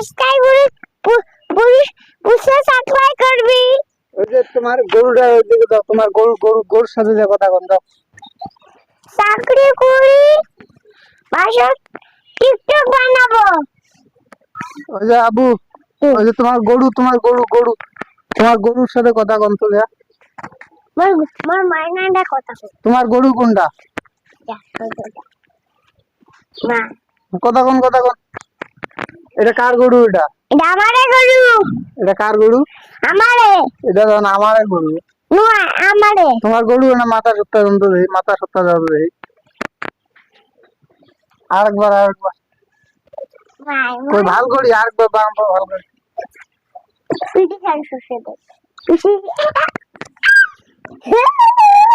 Subscribe করে police পুলিশে supply করবি। ওই যে তোমার গরুটা ওইদিকে দাও তোমার গরু গরু গরুর সাথে যে কথা কন দাও চাকরি করি বাসায় টিকটক বানাবো। ওই যে আবু ওই যে তোমার গরু তোমার গরু গরু তোমার গরুর সাথে কথা কন তো যা। মোর মাইনাটা কথা তোমার গরু কোনটা? কথা কোন কথা কোন এটা কার গরু এটা? এটা আমারে গরু। এটা কার গরু? আমারে এটা যখন আমার গরু। নুয়া আমারে তোমার গরু না মাথা সপ্তাহ যন্ত্র দেই মাথা সপ্তাহ যন্ত্র দেই আরেকবার আরেকবার। কই ভালো করি আরেকবার বাম ভালো করি। পিটি শুষে দে। পিটি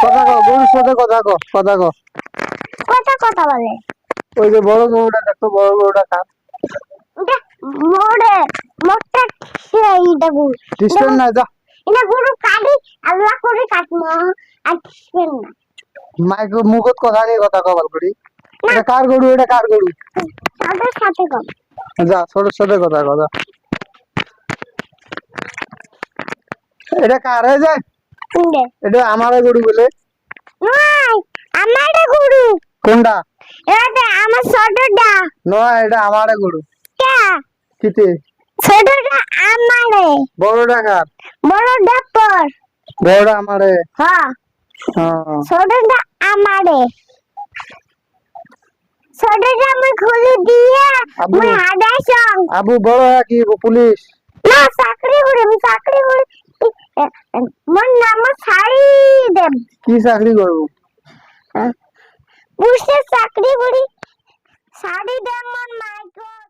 কথা কও গরুর সাথে কথা কও কথা কও। কথা কথা বলে। ওই যে বড় গরুটা দেখো বড় গরুটা কার? ডিস্টেন্স না যা। এটা গরু কাটি আল্লাহ করে কাটমো আর কিসের না। মাইক মুখত কথা নিয়ে কথা কও ভালো করি এটা কার গরু এটা কার গরু? তাদের সাথে কম যা ছোট সাথে কথা কথা এটা কার এই যে? শুনবে এটা আমার গরু বলে। নয় আমার গরু। কোনটা? এটা আমার ছোটটা নয় এটা আমার গরু। কিতে ছোটটা আমারে। বড়টা কার? বড় ডাক্তার বড়টা আমারে? হ্যাঁ। হ্যাঁ। ছোটটা আমারে। ছোটটা আমি খুলে দিয়ে আবু। মুই হাদাই সং আবু বড় কি পুলিশ? না চাকরি করে আমি চাকরি করে। মোর নাম শাড়ি দেব। কি চাকরি করব? পুলিশের চাকরি করি। শাড়ি দেব মোর মাইকল